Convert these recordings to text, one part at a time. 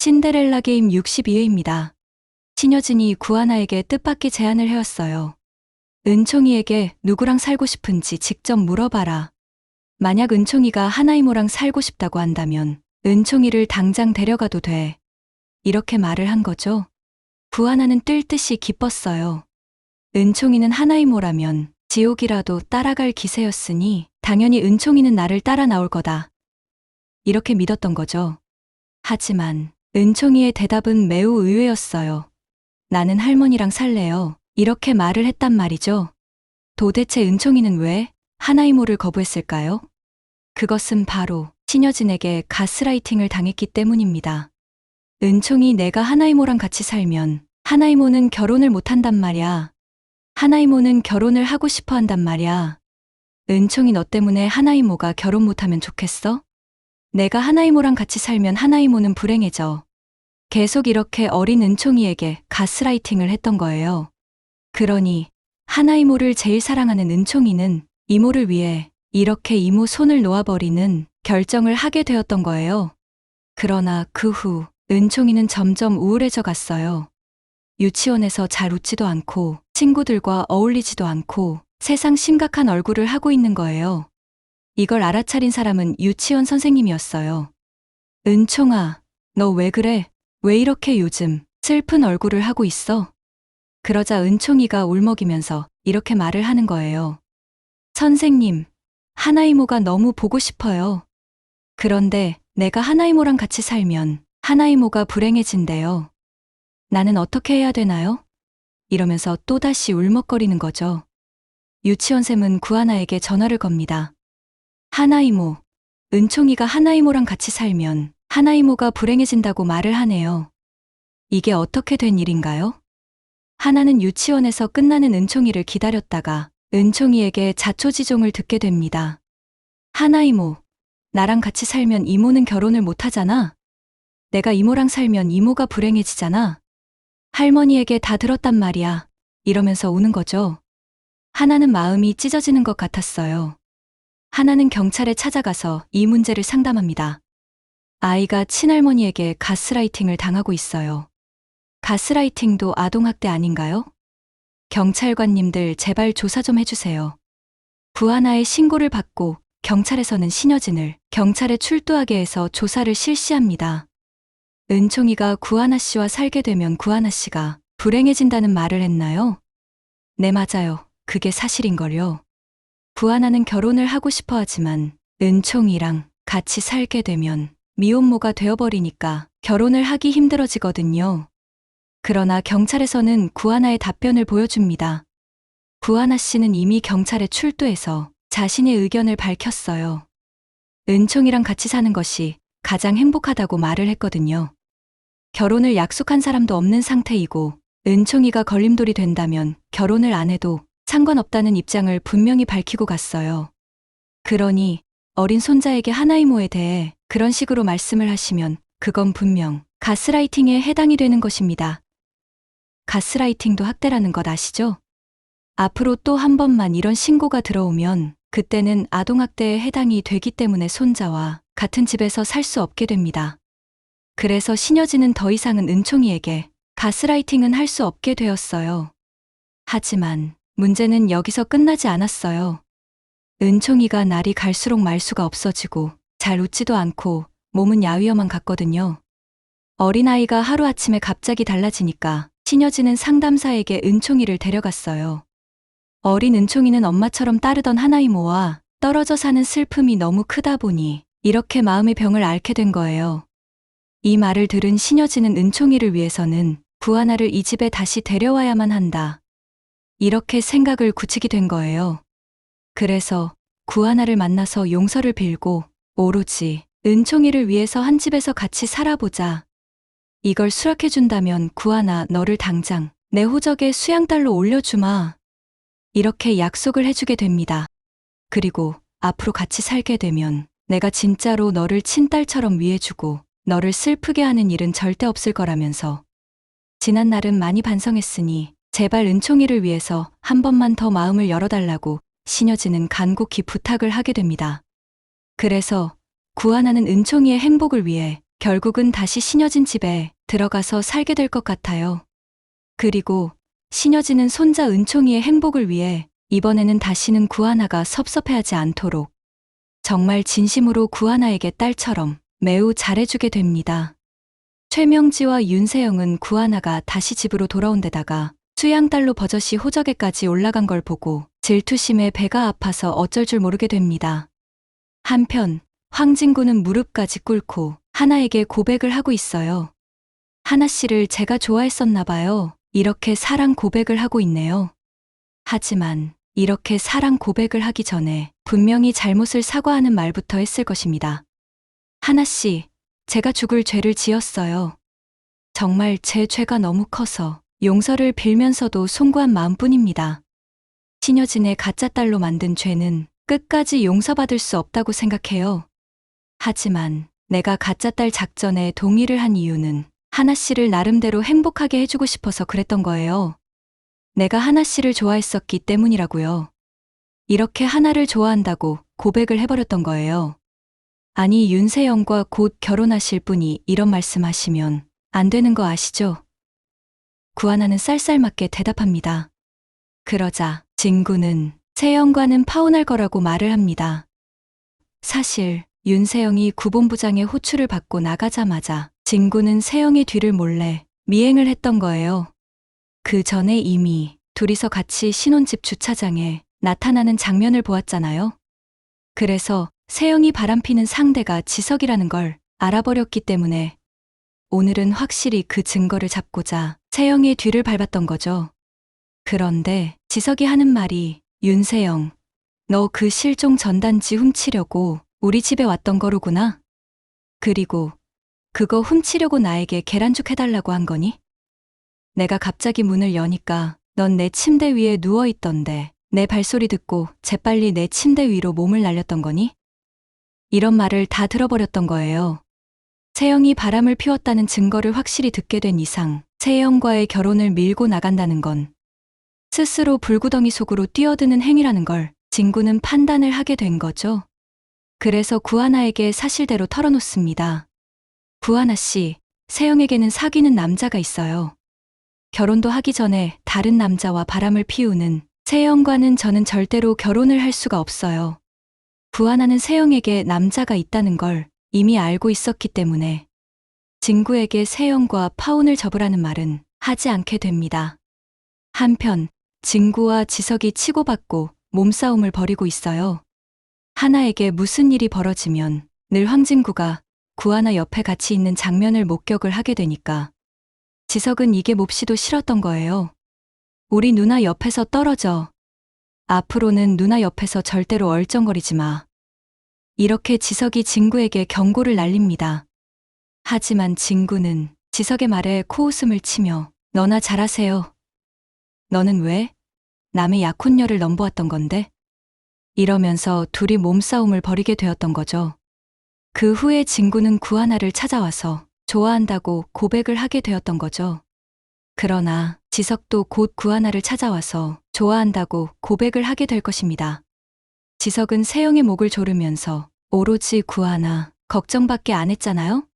신데렐라 게임 62회입니다. 신여진이 구하나에게 뜻밖의 제안을 해왔어요. 은총이에게 누구랑 살고 싶은지 직접 물어봐라. 만약 은총이가 하나이모랑 살고 싶다고 한다면 은총이를 당장 데려가도 돼. 이렇게 말을 한 거죠. 구하나는 뜰 듯이 기뻤어요. 은총이는 하나이모라면 지옥이라도 따라갈 기세였으니 당연히 은총이는 나를 따라 나올 거다. 이렇게 믿었던 거죠. 하지만 은총이의 대답은 매우 의외였어요. 나는 할머니랑 살래요. 이렇게 말을 했단 말이죠. 도대체 은총이는 왜 하나이모를 거부했을까요? 그것은 바로 신여진에게 가스라이팅을 당했기 때문입니다. 은총이 내가 하나이모랑 같이 살면 하나이모는 결혼을 못한단 말이야. 하나이모는 결혼을 하고 싶어 한단 말이야. 은총이 너 때문에 하나이모가 결혼 못하면 좋겠어? 내가 하나이모랑 같이 살면 하나이모는 불행해져. 계속 이렇게 어린 은총이에게 가스라이팅을 했던 거예요. 그러니 하나 이모를 제일 사랑하는 은총이는 이모를 위해 이렇게 이모 손을 놓아버리는 결정을 하게 되었던 거예요. 그러나 그 후 은총이는 점점 우울해져 갔어요. 유치원에서 잘 웃지도 않고 친구들과 어울리지도 않고 세상 심각한 얼굴을 하고 있는 거예요. 이걸 알아차린 사람은 유치원 선생님이었어요. 은총아, 너 왜 그래? 왜 이렇게 요즘 슬픈 얼굴을 하고 있어? 그러자 은총이가 울먹이면서 이렇게 말을 하는 거예요. 선생님, 하나이모가 너무 보고 싶어요. 그런데 내가 하나이모랑 같이 살면 하나이모가 불행해진대요. 나는 어떻게 해야 되나요? 이러면서 또다시 울먹거리는 거죠. 유치원쌤은 구하나에게 전화를 겁니다. 하나이모, 은총이가 하나이모랑 같이 살면 하나이모가 불행해진다고 말을 하네요. 이게 어떻게 된 일인가요? 하나는 유치원에서 끝나는 은총이를 기다렸다가 은총이에게 자초지종을 듣게 됩니다. 하나이모, 나랑 같이 살면 이모는 결혼을 못 하잖아. 내가 이모랑 살면 이모가 불행해지잖아. 할머니에게 다 들었단 말이야. 이러면서 우는 거죠. 하나는 마음이 찢어지는 것 같았어요. 하나는 경찰에 찾아가서 이 문제를 상담합니다. 아이가 친할머니에게 가스라이팅을 당하고 있어요. 가스라이팅도 아동학대 아닌가요? 경찰관님들 제발 조사 좀 해주세요. 구하나의 신고를 받고 경찰에서는 신여진을 경찰에 출두하게 해서 조사를 실시합니다. 은총이가 구하나 씨와 살게 되면 구하나 씨가 불행해진다는 말을 했나요? 네, 맞아요. 그게 사실인걸요. 구하나는 결혼을 하고 싶어 하지만 은총이랑 같이 살게 되면 미혼모가 되어버리니까 결혼을 하기 힘들어지거든요. 그러나 경찰에서는 구하나의 답변을 보여줍니다. 구하나 씨는 이미 경찰에 출두해서 자신의 의견을 밝혔어요. 은총이랑 같이 사는 것이 가장 행복하다고 말을 했거든요. 결혼을 약속한 사람도 없는 상태이고 은총이가 걸림돌이 된다면 결혼을 안 해도 상관없다는 입장을 분명히 밝히고 갔어요. 그러니 어린 손자에게 하나이모에 대해 그런 식으로 말씀을 하시면 그건 분명 가스라이팅에 해당이 되는 것입니다. 가스라이팅도 학대라는 것 아시죠? 앞으로 또 한 번만 이런 신고가 들어오면 그때는 아동학대에 해당이 되기 때문에 손자와 같은 집에서 살 수 없게 됩니다. 그래서 신여진은 더 이상은 은총이에게 가스라이팅은 할 수 없게 되었어요. 하지만 문제는 여기서 끝나지 않았어요. 은총이가 날이 갈수록 말수가 없어지고 잘 웃지도 않고 몸은 야위어만 갔거든요. 어린아이가 하루아침에 갑자기 달라지니까 신여진은 상담사에게 은총이를 데려갔어요. 어린 은총이는 엄마처럼 따르던 하나이모와 떨어져 사는 슬픔이 너무 크다 보니 이렇게 마음의 병을 앓게 된 거예요. 이 말을 들은 신여진은 은총이를 위해서는 부하나를 이 집에 다시 데려와야만 한다. 이렇게 생각을 굳히게 된 거예요. 그래서 구하나를 만나서 용서를 빌고 오로지 은총이를 위해서 한 집에서 같이 살아보자. 이걸 수락해준다면 구하나 너를 당장 내 호적에 수양딸로 올려주마. 이렇게 약속을 해주게 됩니다. 그리고 앞으로 같이 살게 되면 내가 진짜로 너를 친딸처럼 위해주고 너를 슬프게 하는 일은 절대 없을 거라면서 지난 날은 많이 반성했으니 제발 은총이를 위해서 한 번만 더 마음을 열어달라고 신여진은 간곡히 부탁을 하게 됩니다. 그래서 구하나는 은총이의 행복을 위해 결국은 다시 신여진 집에 들어가서 살게 될 것 같아요. 그리고 신여진은 손자 은총이의 행복을 위해 이번에는 다시는 구하나가 섭섭해하지 않도록 정말 진심으로 구하나에게 딸처럼 매우 잘해주게 됩니다. 최명지와 윤세영은 구하나가 다시 집으로 돌아온 데다가 수양딸로 버젓이 호적에까지 올라간 걸 보고 질투심에 배가 아파서 어쩔 줄 모르게 됩니다. 한편 황진구는 무릎까지 꿇고 하나에게 고백을 하고 있어요. 하나 씨를 제가 좋아했었나 봐요. 이렇게 사랑 고백을 하고 있네요. 하지만 이렇게 사랑 고백을 하기 전에 분명히 잘못을 사과하는 말부터 했을 것입니다. 하나 씨, 제가 죽을 죄를 지었어요. 정말 제 죄가 너무 커서 용서를 빌면서도 송구한 마음뿐입니다. 신여진의 가짜 딸로 만든 죄는 끝까지 용서받을 수 없다고 생각해요. 하지만 내가 가짜 딸 작전에 동의를 한 이유는 하나 씨를 나름대로 행복하게 해주고 싶어서 그랬던 거예요. 내가 하나 씨를 좋아했었기 때문이라고요. 이렇게 하나를 좋아한다고 고백을 해버렸던 거예요. 아니, 윤세영과 곧 결혼하실 분이 이런 말씀 하시면 안 되는 거 아시죠? 구하나는 쌀쌀맞게 대답합니다. 그러자 진구는 세영과는 파혼할 거라고 말을 합니다. 사실 윤세영이 구본부장의 호출을 받고 나가자마자 진구는 세영의 뒤를 몰래 미행을 했던 거예요. 그 전에 이미 둘이서 같이 신혼집 주차장에 나타나는 장면을 보았잖아요. 그래서 세영이 바람피는 상대가 지석이라는 걸 알아버렸기 때문에 오늘은 확실히 그 증거를 잡고자 세영의 뒤를 밟았던 거죠. 그런데 지석이 하는 말이 윤세영, 너 그 실종 전단지 훔치려고 우리 집에 왔던 거로구나. 그리고 그거 훔치려고 나에게 계란죽 해달라고 한 거니? 내가 갑자기 문을 여니까 넌 내 침대 위에 누워 있던데 내 발소리 듣고 재빨리 내 침대 위로 몸을 날렸던 거니? 이런 말을 다 들어버렸던 거예요. 세영이 바람을 피웠다는 증거를 확실히 듣게 된 이상 세영과의 결혼을 밀고 나간다는 건 스스로 불구덩이 속으로 뛰어드는 행위라는 걸 진구는 판단을 하게 된 거죠. 그래서 구하나에게 사실대로 털어놓습니다. 구하나 씨, 세영에게는 사귀는 남자가 있어요. 결혼도 하기 전에 다른 남자와 바람을 피우는 세영과는 저는 절대로 결혼을 할 수가 없어요. 구하나는 세영에게 남자가 있다는 걸 이미 알고 있었기 때문에 진구에게 세영과 파혼을 접으라는 말은 하지 않게 됩니다. 한편 진구와 지석이 치고받고 몸싸움을 벌이고 있어요. 하나에게 무슨 일이 벌어지면 늘 황진구가 구하나 옆에 같이 있는 장면을 목격을 하게 되니까 지석은 이게 몹시도 싫었던 거예요. 우리 누나 옆에서 떨어져. 앞으로는 누나 옆에서 절대로 얼쩡거리지 마. 이렇게 지석이 진구에게 경고를 날립니다. 하지만 진구는 지석의 말에 코웃음을 치며 너나 잘하세요. 너는 왜? 남의 약혼녀를 넘보았던 건데? 이러면서 둘이 몸싸움을 벌이게 되었던 거죠. 그 후에 진구는 구하나를 찾아와서 좋아한다고 고백을 하게 되었던 거죠. 그러나 지석도 곧 구하나를 찾아와서 좋아한다고 고백을 하게 될 것입니다. 지석은 세영의 목을 조르면서 오로지 구하나 걱정밖에 안 했잖아요?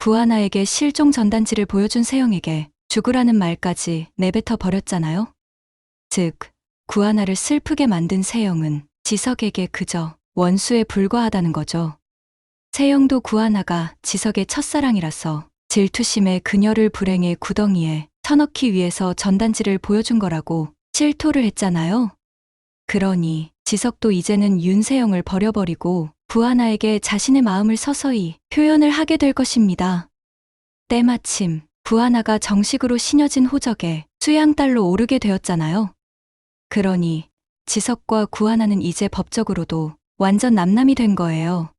구하나에게 실종 전단지를 보여준 세영에게 죽으라는 말까지 내뱉어 버렸잖아요? 즉, 구하나를 슬프게 만든 세영은 지석에게 그저 원수에 불과하다는 거죠. 세영도 구하나가 지석의 첫사랑이라서 질투심에 그녀를 불행의 구덩이에 쳐넣기 위해서 전단지를 보여준 거라고 실토를 했잖아요. 그러니 지석도 이제는 윤세영을 버려버리고 구하나에게 자신의 마음을 서서히 표현을 하게 될 것입니다. 때마침 구하나가 정식으로 신여진 호적에 수양딸로 오르게 되었잖아요. 그러니 지석과 구하나는 이제 법적으로도 완전 남남이 된 거예요.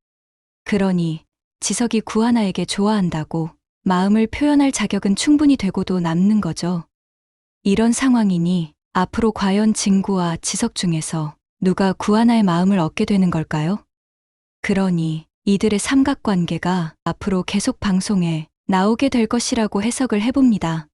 그러니 지석이 구하나에게 좋아한다고 마음을 표현할 자격은 충분히 되고도 남는 거죠. 이런 상황이니 앞으로 과연 진구와 지석 중에서 누가 구하나의 마음을 얻게 되는 걸까요? 그러니 이들의 삼각관계가 앞으로 계속 방송에 나오게 될 것이라고 해석을 해봅니다.